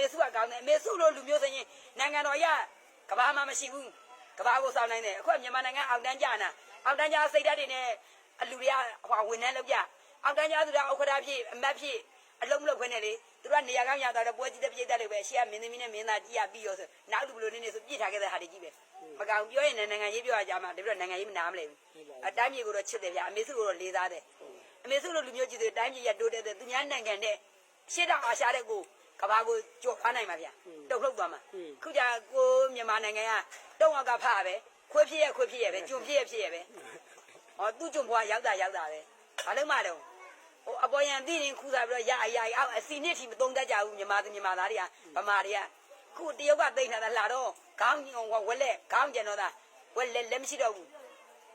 မေစုကကောင်းတယ်အမေစုလိုလူမျိုးစရင်နိုင်ငံတော်ရကဘာမှမရှိဘူးကဘာကိုစောင်းနိုင်တယ်အခုကမြန်မာနိုင်ငံအောက်တန်းကြနာအောက်တန်းကြစိတ်ဓာတ်တွေနဲ့အလူတွေကဟိုဝန်ထမ်းလုပ်ကြအောက်တန်းကြသူတွေကဥက္ကဋ္ဌဖြစ်အမတ်ဖြစ်အလုံးမလုပ်ခွင့်နဲ့လေသူတို့ကနေရာကောင်းရသွားတော့ပွဲကြီးတဲ့ပြည့်တဲ့တွေပဲရှေ့ကမင်းသမီးနဲ့မင်းသားကြီးရပြီးရောဆိုနောက်လူဘလို့နေနေဆိုပြစ်ထားခဲ့တဲ့ဟာတွေကြီးပဲမကောင်ပြောရင်လည်းနိုင်ငံရေးပြောရကြမှာတပြည့်နိုင်ငံရေးမနာမလဲဘူးအတိုင်းမြေကိုတော့ချစ်တယ်ဗျအမေစုကိုတော့လေးစားတယ်အမေစုလိုလူမျိုးကြီးတွေတိုင်းပြည်ရတိုးတက်တဲ့သူများနိုင်ငံနဲ့ရှေ့တော့အာရှတဲ့ကို ကဘာကိုကြော်ခါနိုင်မှာဗျတုတ်လှုပ်သွားမှာခုကြကိုမြန်မာနိုင်ငံကတုံးအောင်ကဖားပဲခွေးဖြစ်ရခွေးဖြစ်ရပဲကျွံဖြစ်ရဖြစ်ရပဲဟောသူ့ကျွံဘွားရောက်တာရောက်တာပဲဘာလို့မှတော့ဟိုအပေါ်ယံသိရင်ခူးစားပြီးတော့ရအရာအောက်အစီနှစ်ထီမသုံးတတ်ကြဘူးမြန်မာသူမြန်မာသားတွေကဗမာတွေကခုတရုတ်ကတိတ်ထားတာလာတော့ခေါင်းညုံဝက်လက်ခေါင်းကျန်တော့တာဝက်လက်လက်မရှိတော့ဘူး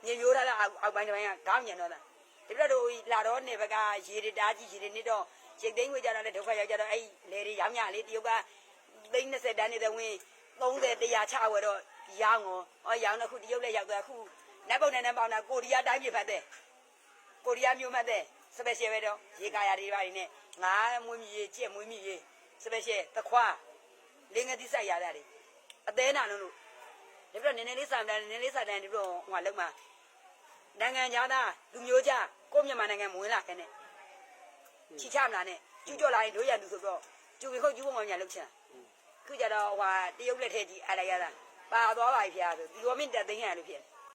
ညညိုးထားတာအောက်ပိုင်းတစ်ပိုင်းကခေါင်းကျန်တော့တာဒီပြတော့လာတော့နေဘကရေရတာကြီးရေရနေတော့ ရိတ်သိမ်းဝေကြတော့လေဒုက္ခရောက်ကြတော့အဲ့လေတွေရောင်းရလေတရုတ်ကသိန်း20တန်းနေတဲ့ဝင်30 100ချဝယ်တော့ရောင်းရောဟောရောင်းတော့ခုတရုတ်လည်းရောက်သွားခုနတ်ပုံနဲ့နတ်ပေါင်းတာကိုရီးယားတိုင်းပြည်ဖတ်တဲ့ကိုရီးယားမျိုးမှတ်တဲ့စပယ်ရှယ်ပဲတော့ရေကာယာတွေပါနေနဲ့ငါးမွေးမြီရေကြက်မွေးမြီရေစပယ်ရှယ်သခွားလင်းငတိဆိုင်ရတာတွေအသေးနာလုံးလို့ဒီပြတော့နည်းနည်းလေးစာတန်းနည်းနည်းလေးစာတန်းဒီပြတော့ဟိုကလုံးမှာနိုင်ငံသားလူမျိုးကြားကိုမြန်မာနိုင်ငံမဝင်လာခဲ့နဲ့ ချီချမလာနဲ့ကျူးကျော်လာရင်တို့ရလူဆိုတော့ကျူပြီးခုတ်ကျူးပုံမှန်ညာလုပ်ချင်ခုကြတော့ဟိုတရုတ်လက်ထက်ကြီးအားလိုက်ရတာပါသွားပါပြီဖျားဆိုဒီလိုမင်းတက်သိန်းရလို့ဖြစ်